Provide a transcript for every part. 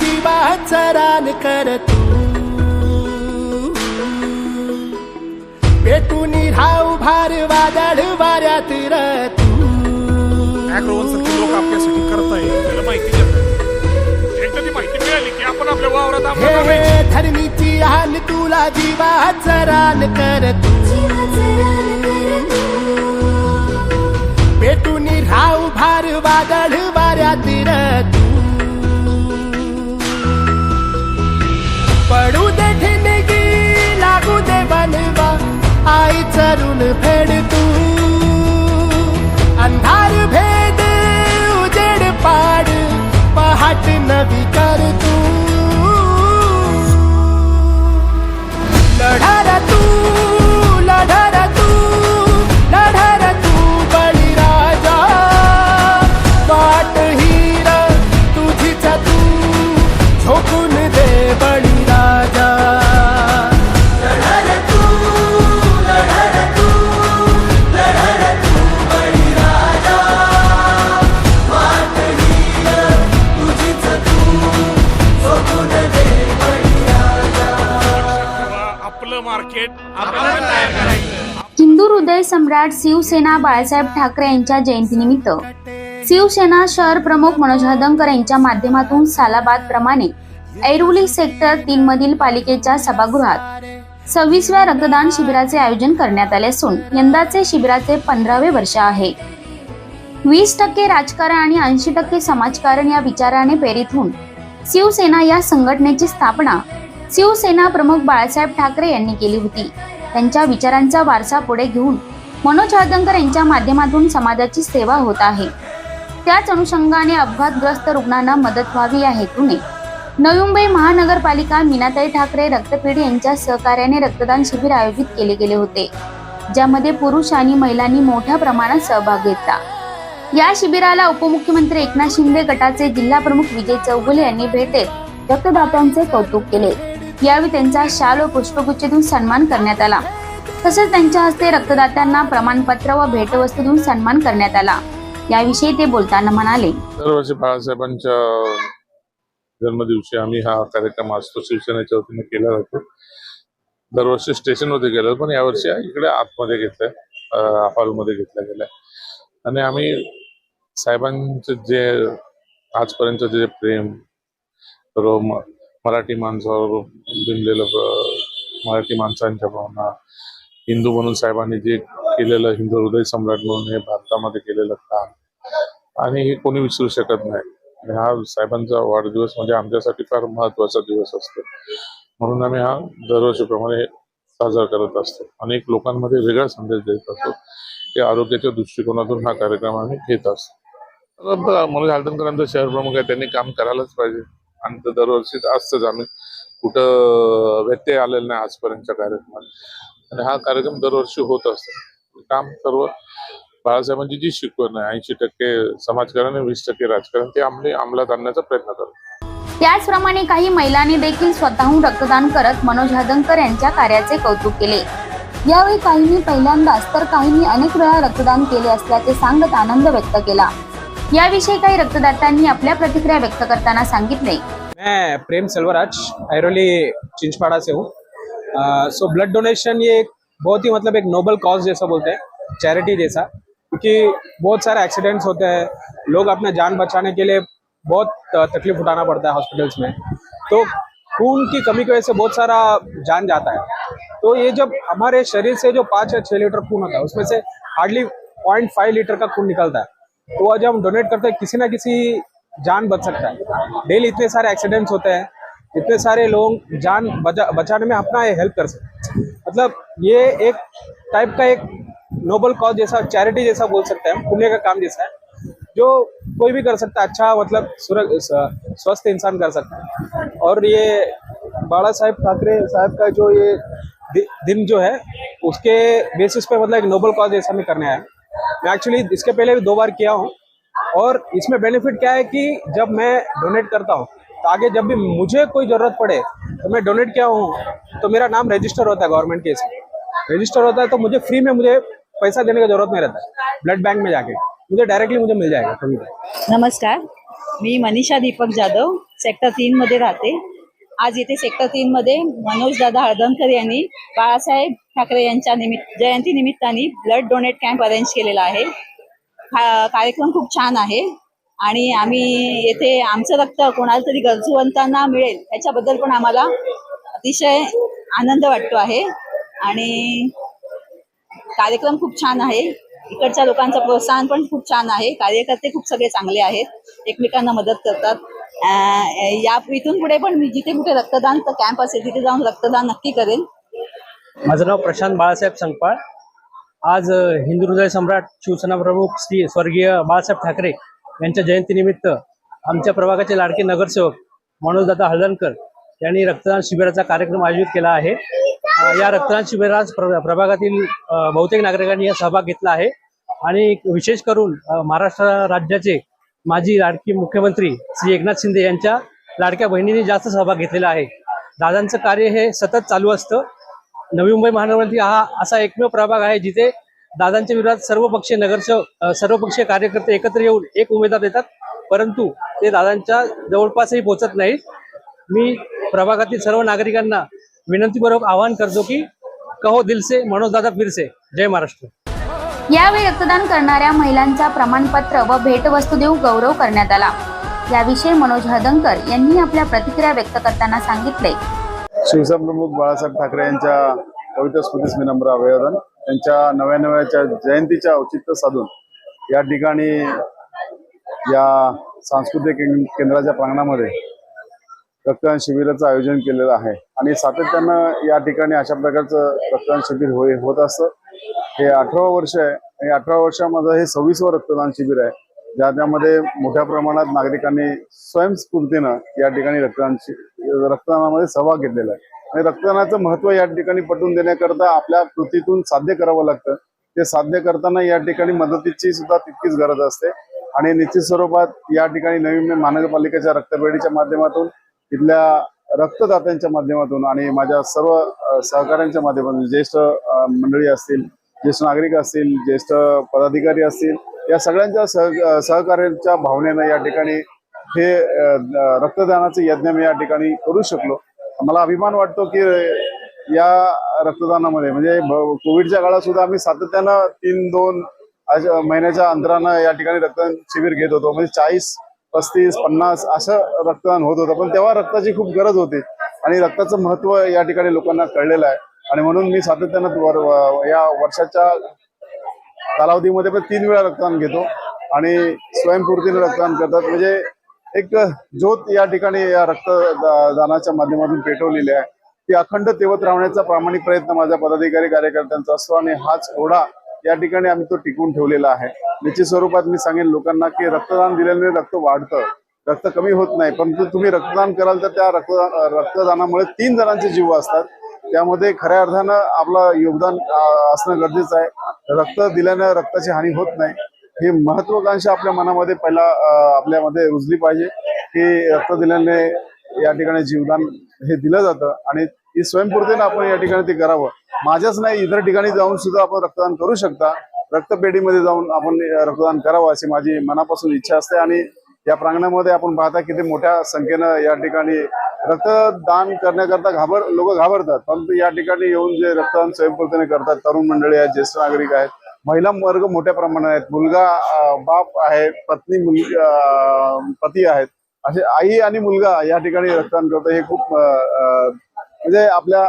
जीवाचं रान कर तू पेटून राहू भार वादळ वाऱ्यात तू लोक आपल्यासाठी करताय. त्याला माहिती एकदा ती माहिती मिळाली की आपण आपल्या वावरात आपलं करायचं. हे धरणीची हान तुला जीवाचं रान कर तू. पेटून राहू भार वादळ फेड तू. अंधार भेद उजेड पाड. पहाट नवी सम्राट शिवसेना बाळासाहेब ठाकरे यांच्या जयंतीनिमित्त. शिवसेना शहर प्रमुख मनोज हदंकर यांच्या माध्यमातून सालाबाद प्रमाणे ऐरोली सेक्टर तीन मधील पालिकेच्या सभागृहात सव्वीसव्या रक्तदान शिबिराचे आयोजन करण्यात आले असून यंदाचे शिबिराचे पंधरावे वर्ष आहे. वीस टक्के राजकारण आणि ऐंशी टक्के समाजकारण या विचाराने प्रेरित होऊन शिवसेना या संघटनेची स्थापना शिवसेना प्रमुख बाळासाहेब ठाकरे यांनी केली होती. त्यांच्या विचारांचा वारसा पुढे घेऊन मनोज हळदंकर यांच्या माध्यमातून समाजाची सेवा होत आहे. त्याच अनुषंगाने अपघातग्रस्त रुग्णांना मदत व्हावी या हेतूने नवी मुंबई महानगरपालिका मीनाताई ठाकरे रक्तपेढी यांच्या सहकार्याने रक्तदान शिबिर आयोजित केले गेले होते ज्यामध्ये पुरुष आणि महिलांनी मोठ्या प्रमाणात सहभाग घेतला. या शिबिराला उपमुख्यमंत्री एकनाथ शिंदे गटाचे जिल्हा प्रमुख विजय चौगुले यांनी भेट देत रक्तदात्यांचे कौतुक केले. यावेळी त्यांचा शाल व पुष्पगुच्छ देऊन सन्मान करण्यात आला. तसेच त्यांच्या हस्ते रक्तदात्यांना प्रमाणपत्र व भेटवस्तू देऊन सन्मान करण्यात आला. याविषयी ते बोलताना म्हणाले. दरवर्षी बाळासाहेबांच्या जन्मदिवशी आम्ही हा कार्यक्रम असतो शिवसेनेच्या वतीने केला जातो. दरवर्षी स्टेशनमध्ये गेलो पण यावर्षी इकडे आतमध्ये घेतलंय हॉलमध्ये घेतला गेलाय आणि आम्ही साहेबांचं जे आजपर्यंत जे प्रेम रोम मराठी माणसावर बिनलेलं मराठी माणसांच्या भावना हिंदू म्हणून साहेबांनी जे केलेलं हिंदू हृदय सम्राट म्हणून हे भारतामध्ये केलेलं काम आणि हे कोणी विसरू शकत नाही. आणि हा साहेबांचा वाढदिवस म्हणजे आमच्यासाठी फार महत्त्वाचा दिवस असतो. म्हणून आम्ही हा दरवर्षीप्रमाणे साजरा करत असतो. अनेक लोकांमध्ये वेगळा संदेश देत असतो. की आरोग्याच्या दृष्टिकोनातून हा कार्यक्रम आम्ही घेत असतो. मनोज हालटणकरांचं शहर प्रमुख आहे त्यांनी काम करायलाच पाहिजे. आणि तर दरवर्षी असतंच आम्ही. कुठं व्यत्यय आलेला नाही आजपर्यंतच्या कार्यक्रमात. आणि हा कार्यक्रम दरवर्षी होत असतो. काम सर्व बाळासाहेबांची जी शिकवण आहे ऐंशी टक्के समाजकारण आणि वीस टक्के राजकारण ते आमले अंमलात आणण्याचा प्रयत्न करतो. त्याचप्रमाणे काही महिलांनी देखील स्वतःहून रक्तदान करत मनोज हदंकर यांच्या कार्याचे कौतुक केले. यावेळी काहींनी पहिल्यांदाच तर काहींनी अनेक वेळा रक्तदान केले असल्याचे सांगत आनंद व्यक्त केला. याविषयी काही रक्तदात्यांनी आपल्या प्रतिक्रिया व्यक्त करताना सांगितले. मैं प्रेम सेल्वराज ऐरोली चिंचपाड़ा से हूँ। सो ब्लड डोनेशन ये एक बहुत ही मतलब एक नोबल कॉज जैसा बोलते हैं चैरिटी जैसा, क्योंकि बहुत सारे एक्सीडेंट्स होते हैं, लोग अपना जान बचाने के लिए बहुत तकलीफ़ उठाना पड़ता है हॉस्पिटल्स में। तो खून की कमी की वजह से बहुत सारा जान जाता है। तो ये जब हमारे शरीर से जो पाँच या छः लीटर खून होता है, उसमें से हार्डली पॉइंट फाइव लीटर का खून निकलता है। तो जब हम डोनेट करते हैं, किसी ना किसी जान बच सकता है। डेली इतने सारे एक्सीडेंट्स होते हैं इतने सारे लोग जान बचा, बचाने में अपना हेल्प कर सकते मतलब ये एक टाइप का एक नोबल कॉज जैसा चैरिटी जैसा बोल सकते हैं पुण्य का काम जैसा है, जो कोई भी कर सकता है अच्छा मतलब स्वस्थ इंसान कर सकता है। और ये बाला साहेब ठाकरे साहब का जो ये दिन जो है, उसके बेसिस पे मतलब एक नोबल कॉज जैसा मैं करने आया मैं एक्चुअली इसके पहले भी दो बार किया हूँ, और इसमें बेनिफिट क्या है कि जब मैं डोनेट करता हूँ तो आगे जब भी मुझे कोई ज़रूरत पड़े तो मैं डोनेट किया हूँ तो मेरा नाम रजिस्टर होता है गवर्नमेंट केस रजिस्टर होता है तो मुझे फ्री में मुझे पैसा देने का जरूरत नहीं रहता। है ब्लड बैंक में जाके। मुझे डायरेक्टली मुझे मिल जाएगा कभी नमस्कार। मी मनीषा दीपक जाधव सेक्टर तीन मध्ये राहते. आज इथे सेक्टर तीन मध्ये मनोज दादा हळदणकर यांनी बाळासाहेब ठाकरे यांच्या निमित्त जयंती निमित्ताने ब्लड डोनेट कॅम्प अरेंज केलेला आहे. कार्यक्रम खूप छान आहे. आणि आम्ही येथे आमचं रक्त कोणाला तरी गरजूवंतांना मिळेल याच्याबद्दल पण आम्हाला अतिशय आनंद वाटतो आहे. आणि कार्यक्रम खूप छान आहे. इकडच्या लोकांचं प्रोत्साहन पण खूप छान आहे. कार्यकर्ते खूप सगळे चांगले आहेत. एकमेकांना मदत करतात. या इथून पुढे पण मी जिथे कुठे रक्तदान कॅम्प असेल तिथे जाऊन रक्तदान नक्की करेन. माझं नाव प्रशांत बाळासाहेब संगपाळ. आज हिंदू हृदय सम्राट शिवसेना प्रमुख श्री स्वर्गीय बाळासाहेब ठाकरे यांच्या जयंतीनिमित्त आमच्या प्रभागाचे लाडके नगरसेवक मनोजदादा हळदणकर यांनी रक्तदान शिबिराचा कार्यक्रम आयोजित केला आहे. या रक्तदान शिबिरात प्रभागातील बहुतेक नागरिकांनी या सहभाग घेतला आहे. आणि विशेष करून महाराष्ट्र राज्याचे माजी लाडकी मुख्यमंत्री श्री एकनाथ शिंदे यांच्या लाडक्या बहिणींनी जास्त सहभाग घेतलेला आहे. दादांचं कार्य हे सतत चालू असतं. नवी मुंबई महानगरपालिका हा असा एकमेव प्रभाग आहे जिथे दादांच्या विरोधात सर्व पक्षीय नगरसेवक सर्व पक्षीय कार्यकर्ते एकत्र येऊन एक उमेदवार देतात. परंतु ते दादांच्या जवळपासही पोहोचत नाहीत. मी प्रभागातील सर्व नागरिकांना विनंतीपूर्वक आवाहन करतो की कहो दिल से मनोज दादा फिरसे. जय महाराष्ट्र. यावेळी रक्तदान करणाऱ्या महिलांचा प्रमाणपत्र व भेटवस्तू देऊन गौरव करण्यात आला. याविषयी मनोज हळदणकर यांनी आपल्या प्रतिक्रिया व्यक्त करताना सांगितले. शिवसेना प्रमुख बाळासाहेब ठाकरे यांच्या पवित्र स्मृतीस मी नम्र अभिवादन. त्यांच्या नव्याण्णव्याच्या जयंतीच्या औचित्य साधून या ठिकाणी या सांस्कृतिक केंद्राच्या प्रांगणामध्ये रक्तदान शिबिराचं आयोजन केलेलं आहे. आणि सातत्यानं या ठिकाणी अशा प्रकारचं रक्तदान शिबिर होय होत असतं. हे अठरा वर्ष आहे. आणि अठरा वर्षामध्ये हे सव्वीसवं रक्तदान शिबिर आहे. ज्या त्यामध्ये मोठ्या प्रमाणात नागरिकांनी स्वयंस्फूर्तीनं या ठिकाणी रक्तदान रक्तदानामध्ये सहभाग घेतलेला आहे. आणि रक्तदानाचं महत्त्व या ठिकाणी पटवून देण्याकरता आपल्या कृतीतून साध्य करावं लागतं. ते साध्य करताना या ठिकाणी मदतीची सुद्धा तितकीच गरज असते. आणि निश्चित स्वरूपात या ठिकाणी नवीन महानगरपालिकेच्या रक्तपेढीच्या माध्यमातून इथल्या रक्तदात्यांच्या माध्यमातून आणि माझ्या सर्व सहकाऱ्यांच्या माध्यमातून ज्येष्ठ मंडळी असतील ज्येष्ठ नागरिक असतील ज्येष्ठ पदाधिकारी असतील या सगळ्यांच्या सह सहकार्याच्या भावनेनं या ठिकाणी हे रक्तदानाचे रक्तदानाचं यज्ञ मी या ठिकाणी करू शकलो. मला अभिमान वाटतो की या रक्तदानामध्ये म्हणजे कोविडच्या काळात सुद्धा आम्ही सातत्यानं तीन दोन महिन्याच्या अंतरानं या ठिकाणी रक्तदान शिबिर घेत होतो. म्हणजे चाळीस पस्तीस पन्नास असं रक्तदान होत होतं. पण तेव्हा रक्ताची खूप गरज होती आणि रक्ताचं महत्त्व या ठिकाणी लोकांना कळलेलं आहे. आणि म्हणून मी सातत्यानं वर- या वर्षाच्या कालावधीमध्ये पण तीन वेळा रक्तदान घेतो आणि स्वयंपूर्तीने रक्तदान करतात. म्हणजे एक ज्योत या ठिकाणी या रक्तदानाच्या माध्यमातून पेटवलेली आहे. ती अखंड तेवत राहण्याचा प्रामाणिक प्रयत्न माझ्या पदाधिकारी कार्यकर्त्यांचा असतो आणि हाच ओढा या ठिकाणी आम्ही तो टिकवून ठेवलेला आहे. निश्चित स्वरूपात मी सांगेन लोकांना की रक्तदान दिल्याने रक्त वाढतं. रक्त कमी होत नाही परंतु तुम्ही रक्तदान कराल तर त्या रक्तदान रक्तदानामुळे तीन जणांचे जीव असतात त्यामध्ये खऱ्या अर्थानं आपलं योगदान असणं गरजेचं आहे. रक्त दिल्यानं रक्ताची हानी होत नाही. ही महत्वाकांक्षा आपल्या मनामध्ये पहिला आपल्यामध्ये रुजली पाहिजे. की रक्त दिल्याने या ठिकाणी जीवदान हे दिलं जातं आणि ही स्वयंपूर्तीनं आपण या ठिकाणी ते करावं. माझ्याच नाही इतर ठिकाणी जाऊन सुद्धा आपण रक्तदान करू शकता. रक्तपेढीमध्ये जाऊन आपण रक्तदान करावं अशी माझी मनापासून इच्छा असते आणि या प्रांगणामध्ये आपण पाहता किती मोठ्या संख्येनं या ठिकाणी रक्तदान करण्याकरता घाबर लोक घाबरतात. परंतु या ठिकाणी येऊन जे रक्तदान स्वयंपूर्तीने करतात तरुण मंडळी आहेत ज्येष्ठ नागरिक आहेत महिला वर्ग मोठ्या प्रमाणात आहेत. मुलगा बाप आहे पत्नी मुलगी पती आहेत. असे आई आणि मुलगा या ठिकाणी रक्तदान करतो. हे खूप म्हणजे आपल्या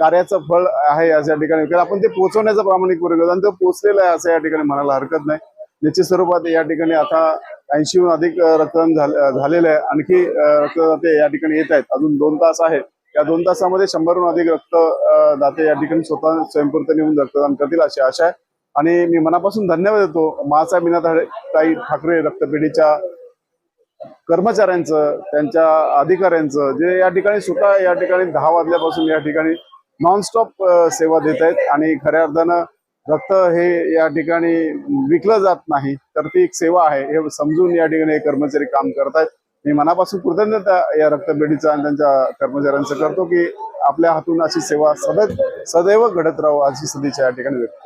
कार्याचं फळ आहे असं या ठिकाणी. कारण आपण ते पोहोचवण्याचा प्रामाणिक प्रयोग करतो आणि ते पोहोचलेलं आहे असं या ठिकाणी म्हणायला हरकत नाही. निश्चित स्वरूपात या ठिकाणी आता ऐंशीहून अधिक रक्तदान झालेलं आहे. आणखी रक्तदाते या ठिकाणी येत आहेत. अजून दोन तास आहेत. या दोन तासामध्ये शंभरहून अधिक रक्त अं, या ठिकाणी स्वतः स्वयंपूर्त येऊन रक्तदान करतील अशी आशा आहे. आणि मी मनापासून धन्यवाद देतो. मासाहेब मीनाताई ठाकरे रक्तपेढीच्या कर्मचाऱ्यांचं त्यांच्या अधिकाऱ्यांचं जे या ठिकाणी स्वतः या ठिकाणी दहा वाजल्यापासून या ठिकाणी नॉनस्टॉप सेवा देत आहेत. आणि खऱ्या अर्थानं रक्त हे या ठिकाणी विकलं जात नाही तर ती एक सेवा आहे. हे समजून या ठिकाणी हे कर्मचारी काम करत आहेत. मी मनापासून कृतज्ञता या रक्तपेढीचा आणि त्यांच्या कर्मचाऱ्यांचं करतो की आपल्या हातून अशी सेवा सदैव सदैव घडत राहू अशी सदिच्छा या ठिकाणी व्यक्त